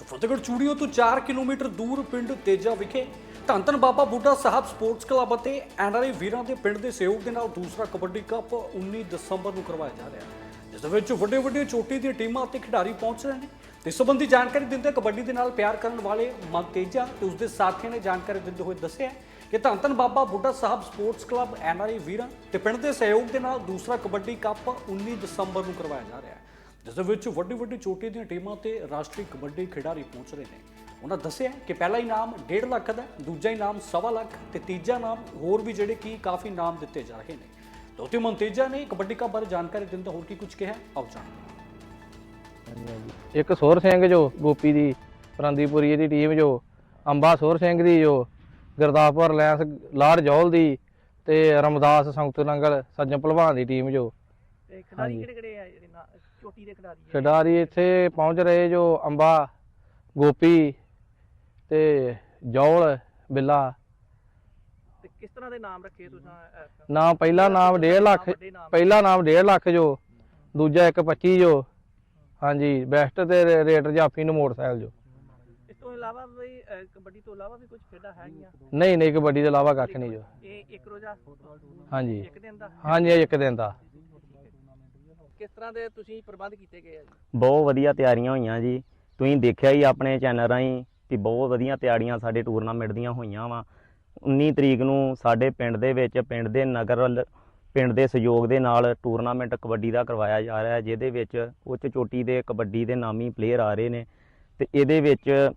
ਸੋ ਫਤਿਹਗੜ੍ਹ ਚੂੜੀਓ ਤੋਂ 4 ਕਿਲੋਮੀਟਰ ਦੂਰ ਪਿੰਡ ਤੇਜਾ ਵਿਖੇ ਧੰਨ ਧੰਨ ਬਾਬਾ ਬੁੱਢਾ ਸਾਹਿਬ ਸਪੋਰਟਸ ਕਲੱਬ ਅਤੇ ਐਨਆਰਆਈ ਵੀਰਾਂ ਦੇ ਪਿੰਡ ਦੇ ਸਹਿਯੋਗ ਦੇ ਨਾਲ ਦੂਸਰਾ ਕਬੱਡੀ ਕੱਪ 19 ਦਸੰਬਰ ਨੂੰ ਕਰਵਾਇਆ ਜਾ ਰਿਹਾ ਹੈ। ਜਿਸ ਦੇ ਵਿੱਚ ਵੱਡੇ ਵੱਡੇ ਚੋਟੀ ਦੀਆਂ ਟੀਮਾਂ ਅਤੇ ਖਿਡਾਰੀ ਪਹੁੰਚ ਰਹੇ ਨੇ। ਤੇ ਇਸ ਸੰਬੰਧੀ ਜਾਣਕਾਰੀ ਦਿੰਦੇ ਕਬੱਡੀ ਦੇ ਨਾਲ ਪਿਆਰ ਕਰਨ ਵਾਲੇ ਮਨ ਤੇਜਾ ਤੇ ਉਸਦੇ ਸਾਥੀਆਂ ਨੇ ਜਾਣਕਾਰੀ ਦਿੰਦੇ ਹੋਏ ਦੱਸਿਆ ਕਿ ਧੰਨ ਧੰਨ Baba Budha Sahib sports club NRI ਵੀਰਾਂ ਤੇ ਪਿੰਡ ਦੇ ਸਹਿਯੋਗ ਦੇ ਨਾਲ ਦੂਸਰਾ ਕਬੱਡੀ ਕੱਪ 19 ਦਸੰਬਰ ਨੂੰ ਕਰਵਾਇਆ ਜਾ ਰਿਹਾ ਹੈ। ਜਿਸ ਦੇ ਵਿੱਚ ਵੱਡੀ ਵੱਡੀ ਚੋਟੀ ਦੀਆਂ ਟੀਮਾਂ ਤੇ ਰਾਸ਼ਟਰੀ ਕਬੱਡੀ ਖਿਡਾਰੀ ਪਹੁੰਚ ਰਹੇ ਨੇ। ਉਹਨਾਂ ਦੱਸਿਆ ਕਿ ਪਹਿਲਾ ਇਨਾਮ 1.5 ਲੱਖ ਦਾ ਹੈ, ਦੂਜਾ ਇਨਾਮ ਸਵਾ ਲੱਖ ਤੇ ਤੀਜਾ ਇਨਾਮ ਹੋਰ ਵੀ ਜਿਹੜੇ ਕੀ ਕਾਫੀ ਇਨਾਮ ਦਿੱਤੇ ਜਾ ਰਹੇ ਨੇ। ਦੋਤੀ ਮੰਤੇਜਾ ਨੇ ਕਬੱਡੀ ਕੱਪ ਬਾਰੇ ਜਾਣਕਾਰੀ ਦਿੰਦੇ ਹੋਰ ਕੀ ਕੁਝ ਕਿਹਾ ਆਓ ਜਾਣਦੇ ਇੱਕ ਸੋਰ ਸਿੰਘ ਜੋ ਗੋਪੀ ਦੀ ਫਰੰਦੀਪੁਰੀ ਦੀ ਟੀਮ ਜੋ ਅੰਬਾ ਸੋਰ ਸਿੰਘ ਦੀ ਜੋ ਗੁਰਦਾਸਪੁਰ ਲੈਂਸ ਲਾੜ ਜੌਲ ਦੀ ਤੇ ਰਮਦਾਸ ਸੰਗਤ ਨੰਗਲ ਸੱਜਣ ਭਲਵਾਨ ਦੀ ਟੀਮ ਜੋ। ਤੇ ਖਿਡਾਰੀ। ਕਿਹੜੇ ਕਿਹੜੇ ਆ ਜਿਹੜੇ ਨਾ ਚੋਟੀ ਦੇ ਖਿਡਾਰੀ ਇੱਥੇ ਪਹੁੰਚ ਰਹੇ ਜੋ ਅੰਬਾ ਗੋਪੀ ਤੇ ਜੌਲ ਬਿੱਲਾ। ਤੇ ਕਿਸ ਤਰ੍ਹਾਂ ਦੇ ਨਾਮ ਰੱਖੇ ਤੁਸੀਂ? ਨਾਮ ਪਹਿਲਾ ਨਾਮ 1.5 ਲੱਖ। ਪਹਿਲਾ ਨਾਮ 1.5 ਲੱਖ ਜੋ ਦੂਜਾ 1.25 ਜੋ। ਹਾਂਜੀ ਬੈਸਟ ਤੇ ਰੇਟਰ ਜਾਫੀ ਨੂੰ ਮੋਟਰਸਾਈਕਲ ਜੋ। ਇਸ ਤੋਂ ਇਲਾਵਾ ਵੀ ਕਬੱਡੀ ਤੋਂ ਇਲਾਵਾ ਵੀ ਕੁਝ ਖੇਡਾਂ ਹੈਗੀਆਂ? ਨਹੀਂ ਨਹੀਂ ਕਬੱਡੀ ਦੇ ਇਲਾਵਾ ਕੱਖ ਨਹੀਂ ਜੋ। ਇਹ ਇੱਕ ਰੋਜ਼ਾ? ਹਾਂਜੀ। ਇੱਕ ਦਿਨ ਦਾ? ਹਾਂਜੀ ਇੱਕ ਦਿਨ ਦਾ। ਕਿਸ ਤਰ੍ਹਾਂ ਦੇ ਤੁਸੀਂ ਪ੍ਰਬੰਧ ਕੀਤੇ ਗਏ ਆ ਜੀ? ਬਹੁਤ ਵਧੀਆ ਤਿਆਰੀਆਂ ਹੋਈਆਂ ਜੀ। ਤੁਸੀਂ ਦੇਖਿਆ ਹੀ ਆਪਣੇ ਚੈਨਲ ਰਾਹੀਂ ਕਿ ਬਹੁਤ ਵਧੀਆ ਤਿਆਰੀਆਂ ਸਾਡੇ ਟੂਰਨਾਮੈਂਟ ਦੀਆਂ ਹੋਈਆਂ ਵਾ। 19 ਤਰੀਕ ਨੂੰ ਸਾਡੇ ਪਿੰਡ ਦੇ ਵਿੱਚ, ਪਿੰਡ ਦੇ ਨਗਰ ਪਿੰਡ ਦੇ ਸਹਿਯੋਗ ਦੇ ਨਾਲ ਟੂਰਨਾਮੈਂਟ ਕਬੱਡੀ ਦਾ ਕਰਵਾਇਆ ਜਾ ਰਿਹਾ ਹੈ, ਜਿਹਦੇ ਵਿੱਚ ਉੱਚ ਚੋਟੀ ਦੇ ਕਬੱਡੀ ਦੇ ਨਾਮੀ ਪਲੇਅਰ ਆ ਰਹੇ ਨੇ। ਤੇ ਇਹਦੇ ਵਿੱਚ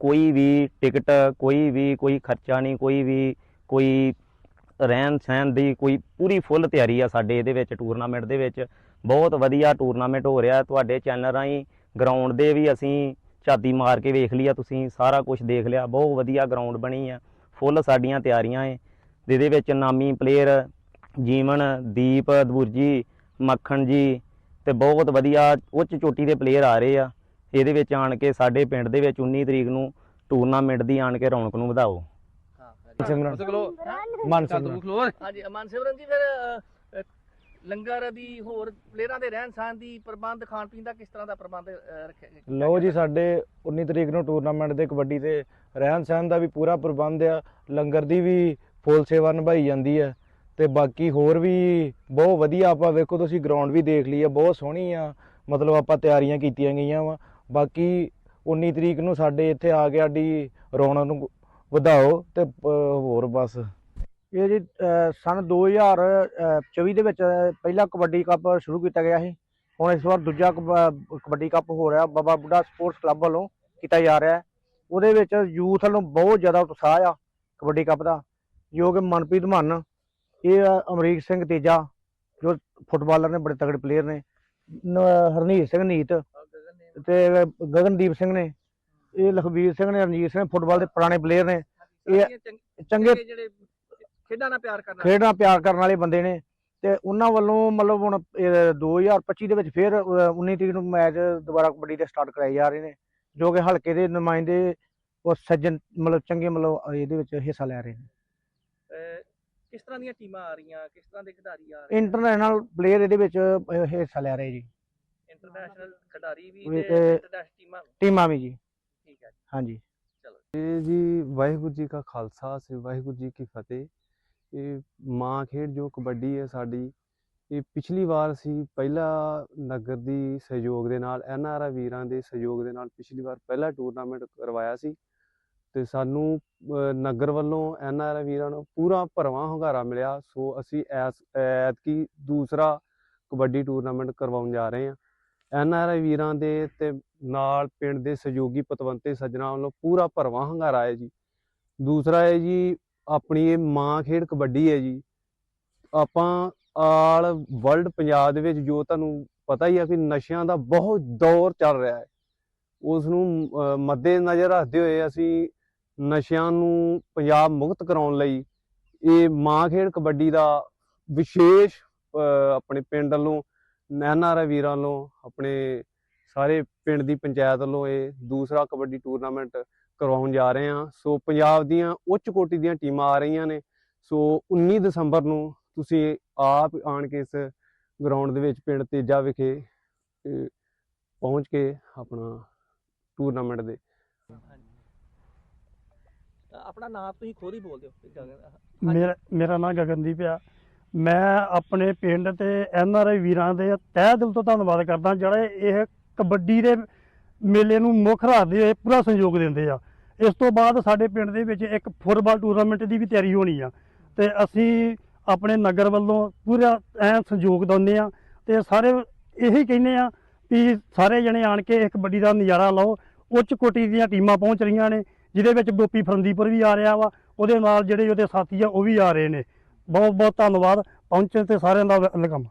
ਕੋਈ ਵੀ ਟਿਕਟ ਕੋਈ ਵੀ, ਕੋਈ ਖਰਚਾ ਨਹੀਂ, ਕੋਈ ਵੀ, ਕੋਈ ਰਹਿਣ ਸਹਿਣ ਦੀ ਕੋਈ ਪੂਰੀ ਫੁੱਲ ਤਿਆਰੀ ਆ ਸਾਡੇ ਇਹਦੇ ਵਿੱਚ ਟੂਰਨਾਮੈਂਟ ਦੇ ਵਿੱਚ। ਬਹੁਤ ਵਧੀਆ ਟੂਰਨਾਮੈਂਟ ਹੋ ਰਿਹਾ ਤੁਹਾਡੇ ਚੈਨਲ ਰਾਹੀਂ ਗਰਾਊਂਡ ਦੇ ਵੀ ਅਸੀਂ ਝਾਤੀ ਮਾਰ ਕੇ ਵੇਖ ਲਿਆ ਤੁਸੀਂ ਸਾਰਾ ਕੁਝ ਦੇਖ ਲਿਆ। ਬਹੁਤ ਵਧੀਆ ਗਰਾਊਂਡ ਬਣੀ ਆ। ਫੁੱਲ ਸਾਡੀਆਂ ਤਿਆਰੀਆਂ ਏ। ਜਿਹਦੇ ਵਿੱਚ ਨਾਮੀ ਪਲੇਅਰ ਜੀਵਨ ਦੀਪ ਦਬੁਰਜੀ ਮੱਖਣ ਜੀ ਤੇ ਬਹੁਤ ਵਧੀਆ ਉੱਚ ਚੋਟੀ ਦੇ ਪਲੇਅਰ ਆ ਰਹੇ ਆ। ਇਹਦੇ ਵਿੱਚ ਆਣ ਕੇ ਸਾਡੇ ਪਿੰਡ ਦੇ ਵਿੱਚ 19 ਤਰੀਕ ਨੂੰ ਟੂਰਨਾਮੈਂਟ ਦੀ ਆਣ ਕੇ ਰੌਣਕ ਨੂੰ ਵਧਾਓ। ਸਿਮਰਨ ਮਨ ਸਿਮਰਨ ਜੀ ਫਿਰ ਲੰਗਰ ਦੀ ਹੋਰ ਪਲੇਅਰਾਂ ਦੇ ਰਹਿਣ ਸਹਿਣ ਦੀ ਪ੍ਰਬੰਧ ਖਾਣ ਪੀਣ ਦਾ ਕਿਸ ਤਰ੍ਹਾਂ ਦਾ ਪ੍ਰਬੰਧ ਅਹ, ਰੱਖਿਆ ਗਿਆ? ਲਓ ਜੀ ਸਾਡੇ 19 ਤਰੀਕ ਨੂੰ ਟੂਰਨਾਮੈਂਟ ਦੇ ਕਬੱਡੀ ਤੇ ਰਹਿਣ ਸਹਿਣ ਦਾ ਵੀ ਪੂਰਾ ਪ੍ਰਬੰਧ ਆ। ਲੰਗਰ ਦੀ ਵੀ ਫੁੱਲ ਸੇਵਾ ਨਿਭਾਈ ਜਾਂਦੀ ਹੈ ਤੇ ਬਾਕੀ ਹੋਰ ਵੀ ਬਹੁਤ ਵਧੀਆ ਆਪਾਂ ਵੇਖੋ ਤੁਸੀਂ ਗਰਾਊਂਡ ਵੀ ਦੇਖ ਲਈ ਆ ਬਹੁਤ ਸੋਹਣੀ ਆ। ਮਤਲਬ ਆਪਾਂ ਤਿਆਰੀਆਂ ਕੀਤੀਆਂ ਗਈਆਂ ਵਾ। ਬਾਕੀ 19 ਤਰੀਕ ਨੂੰ ਸਾਡੇ ਇੱਥੇ ਆ ਕੇ ਸਾਡੀ ਰੌਣਕ ਨੂੰ ਵਧਾਓ ਤੇ ਅਹ, ਹੋਰ ਬਸ। ਇਹ ਜੀ ਸਨ 2024 ਦੇ ਵਿੱਚ ਪਹਿਲਾ ਕਬੱਡੀ ਕੱਪ ਸ਼ੁਰੂ ਕੀਤਾ ਗਿਆ ਸੀ। ਹੁਣ ਇਸ ਵਾਰ ਦੂਜਾ ਕਬ- ਕਬੱਡੀ ਕੱਪ ਹੋ ਰਿਹਾ। ਬਾਬਾ ਬੁੱਢਾ ਸਪੋਰਟਸ ਕਲੱਬ ਵੱਲੋਂ ਕੀਤਾ ਜਾ ਰਿਹਾ। ਉਹਦੇ ਵਿੱਚ ਯੂਥ ਵੱਲੋਂ ਬਹੁਤ ਜ਼ਿਆਦਾ ਉਤਸ਼ਾਹ ਆ ਕਬੱਡੀ ਕੱਪ ਦਾ ਜੋ ਕਿ ਮਨਪ੍ਰੀਤ ਮਨ ਇਹ ਅਮਰੀਕ ਸਿੰਘ ਤੇਜਾ ਜੋ ਫੁੱਟਬਾਲਰ ਨੇ ਬੜੇ ਤਗੜੇ ਪਲੇਅਰ ਨੇ। ਹਰਨੀਤ ਸਿੰਘ ਨੀਤ ਤੇ ਗਗਨਦੀਪ ਸਿੰਘ ਨੇ ਇਹ ਲਖਬੀਰ ਸਿੰਘ ਨੇ ਰਣਜੀਤ ਸਿੰਘ ਫੁੱਟਬਾਲ ਦੇ ਪੁਰਾਣੇ ਪਲੇਅਰ ਨੇ। ਇਹ ਚੰਗ- ਚੰਗੇ ਚੰਗੇ ਜਿਹੜੇ ਖੇਡਾਂ ਨਾਲ ਪਿਆਰ ਕਰਨਾ। ਖੇਡਾਂ ਪਿਆਰ ਕਰਨ ਵਾਲੇ ਬੰਦੇ ਨੇ ਤੇ ਉਹਨਾਂ ਵੱਲੋਂ ਮਤਲਬ ਹੁਣ ਇਹ 2025 ਦੇ ਵਿੱਚ ਫਿਰ ਅਹ, 19 ਤਰੀਕ ਨੂੰ ਮੈਚ ਦੁਬਾਰਾ ਕਬੱਡੀ ਦੇ ਸਟਾਰਟ ਕਰਾਏ ਜਾ ਰਹੇ ਨੇ ਜੋ ਕਿ ਹਲਕੇ ਦੇ ਨੁਮਾਇੰਦੇ ਉਹ ਸੱਜਣ ਮਤਲਬ ਚੰਗੇ ਮਤਲਬ ਇਹਦੇ ਵਿੱਚ ਹਿੱਸਾ ਲੈ ਰਹੇ ਨੇ। ਕਿਸ ਤਰ੍ਹਾਂ ਦੀਆਂ ਟੀਮਾਂ ਆ ਰਹੀਆਂ? ਕਿਸ ਤਰ੍ਹਾਂ ਦੇ ਖਿਡਾਰੀ ਆ ਰਹੇ ਇੰਟਰਨੈਸ਼ਨਲ ਪਲੇਅਰ ਇਹਦੇ ਵਿੱਚ ਹਿੱਸਾ ਲੈ ਰਹੇ ਜੀ। ਇੰਟਰਨੈਸ਼ਨਲ ਖਿਡਾਰੀ ਵੀ ਤੇ ਇੰਟਰਨੈਸ਼ਨਲ ਟੀਮਾਂ। ਟੀਮਾਂ ਵੀ ਜੀ। ਠੀਕ ਹੈ ਜੀ। ਹਾਂਜੀ। ਇਹ ਜੀ ਵਾਹਿਗੁਰੂ ਜੀ ਕਾ ਖਾਲਸਾ ਸ੍ਰੀ ਵਾਹਿਗੁਰੂ ਜੀ ਕੀ ਫਤਿਹ। ਇਹ ਮਾਂ ਖੇਡ ਜੋ ਕਬੱਡੀ ਹੈ ਸਾਡੀ, ਇਹ ਪਿਛਲੀ ਵਾਰ ਅਸੀਂ ਪਹਿਲਾ ਨਗਰ ਦੀ ਸਹਿਯੋਗ ਦੇ ਨਾਲ ਐਨਆਰਆ ਵੀਰਾਂ ਦੇ ਸਹਿਯੋਗ ਦੇ ਨਾਲ ਪਿਛਲੀ ਵਾਰ ਪਹਿਲਾ ਟੂਰਨਾਮੈਂਟ ਕਰਵਾਇਆ ਸੀ ਤੇ ਸਾਨੂੰ ਨਗਰ ਵੱਲੋਂ ਐਨਆਰਆ ਵੀਰਾਂ ਨੂੰ ਪੂਰਾ ਭਰਵਾਂ ਹੁੰਗਾਰਾ ਮਿਲਿਆ। ਸੋ ਅਸੀਂ ਐਸ, ਐਤਕੀ ਦੂਸਰਾ ਕਬੱਡੀ ਟੂਰਨਾਮੈਂਟ ਕਰਵਾਉਣ ਜਾ ਰਹੇ ਹਾਂ। ਐਨਆਰਆਈ ਵੀਰਾਂ ਦੇ ਤੇ ਨਾਲ ਪਿੰਡ ਦੇ ਸਹਿਯੋਗੀ ਪਤਵੰਤੇ ਸੱਜਣਾ ਵੱਲੋਂ ਪੂਰਾ ਭਰਵਾਂ ਹੰਗਾਰਾ ਹੈ ਜੀ। ਦੂਸਰਾ ਹੈ ਜੀ ਆਪਣੀ ਇਹ ਮਾਂ ਖੇਡ ਕਬੱਡੀ ਹੈ ਜੀ। ਆਪਾਂ ਆਲ ਵਰਲਡ ਪੰਜਾਬ ਦੇ ਵਿੱਚ ਜੋ ਤੁਹਾਨੂੰ ਪਤਾ ਹੀ ਆ ਕਿ ਨਸ਼ਿਆਂ ਦਾ ਬਹੁਤ ਦੌਰ ਚੱਲ ਰਿਹਾ ਹੈ। ਉਸ ਨੂੰ ਮੱਦੇ ਨਜ਼ਰ ਰੱਖਦੇ ਹੋਏ ਅਸੀਂ ਨਸ਼ਿਆਂ ਨੂੰ ਪੰਜਾਬ ਮੁਕਤ ਕਰਾਉਣ ਲਈ ਇਹ ਮਾਂ ਖੇਡ ਕਬੱਡੀ ਦਾ ਵਿਸ਼ੇਸ਼ ਅਹ, ਆਪਣੇ ਪਿੰਡ ਵੱਲੋਂ ਨੈਨਾਰਾ ਵੀਰਾਂ ਵੱਲੋਂ ਆਪਣੇ ਸਾਰੇ ਪਿੰਡ ਦੀ ਪੰਚਾਇਤ ਵੱਲੋਂ ਇਹ ਦੂਸਰਾ ਕਬੱਡੀ ਟੂਰਨਾਮੈਂਟ ਕਰਵਾਉਣ ਜਾ ਰਹੇ ਹਾਂ। ਸੋ ਪੰਜਾਬ ਦੀਆਂ ਉੱਚ ਕੋਟੀ ਦੀਆਂ ਟੀਮਾਂ ਆ ਰਹੀਆਂ ਨੇ। ਸੋ 19 ਦਸੰਬਰ ਨੂੰ ਤੁਸੀਂ ਆਪ ਆਣ ਕੇ ਇਸ ਗਰਾਊਂਡ ਦੇ ਵਿੱਚ ਪਿੰਡ ਤੇਜਾ ਵਿਖੇ ਪਹੁੰਚ ਕੇ ਆਪਣਾ ਟੂਰਨਾਮੈਂਟ ਦੇ। ਆਪਣਾ ਨਾਮ ਤੁਸੀਂ ਖੁਦ ਹੀ ਬੋਲ ਦਿਓ ਹਾਂਜੀ। ਮੇਰਾ ਮੇਰਾ ਨਾਮ ਗਗਨਦੀਪ ਆ। ਮੈਂ ਆਪਣੇ ਪਿੰਡ ਤੇ ਐਨ ਆਰ ਆਈ ਵੀਰਾਂ ਦੇ ਤਹਿ ਦਿਲ ਤੋਂ ਧੰਨਵਾਦ ਕਰਦਾ ਜਿਹੜੇ ਇਹ ਕਬੱਡੀ ਦੇ ਮੇਲੇ ਨੂੰ ਮੁੱਖ ਰੱਖਦੇ ਹੋਏ ਪੂਰਾ ਸਹਿਯੋਗ ਦਿੰਦੇ ਆ। ਇਸ ਤੋਂ ਬਾਅਦ ਸਾਡੇ ਪਿੰਡ ਦੇ ਵਿੱਚ ਇੱਕ ਫੁੱਟਬਾਲ ਟੂਰਨਾਮੈਂਟ ਦੀ ਵੀ ਤਿਆਰੀ ਹੋਣੀ ਆ। ਤੇ ਅਸੀਂ ਆਪਣੇ ਨਗਰ ਵੱਲੋਂ ਪੂਰਾ ਐਨ ਸਹਿਯੋਗ ਦਿੰਦੇ ਆ ਤੇ ਸਾਰੇ ਇਹੀ ਕਹਿੰਦੇ ਆ ਵੀ ਸਾਰੇ ਜਣੇ ਆਣ ਕੇ ਇਹ ਕਬੱਡੀ ਦਾ ਨਜ਼ਾਰਾ ਲਓ। ਉੱਚ ਕੋਟੀ ਦੀਆਂ ਟੀਮਾਂ ਪਹੁੰਚ ਰਹੀਆਂ ਨੇ, ਜਿਹਦੇ ਵਿੱਚ ਗੋਪੀ ਫਰੰਦੀਪੁਰ ਵੀ ਆ ਰਿਹਾ ਵਾ, ਉਹਦੇ ਨਾਲ ਜਿਹੜੇ ਉਹਦੇ ਸਾਥੀ ਆ, ਉਹ ਵੀ ਆ ਰਹੇ ਨੇ। ਬਹੁਤ ਬਹੁਤ ਧੰਨਵਾਦ। ਪਹੁੰਚਣ ਤੇ ਸਾਰਿਆਂ ਦਾ ਵੈਲਕਮ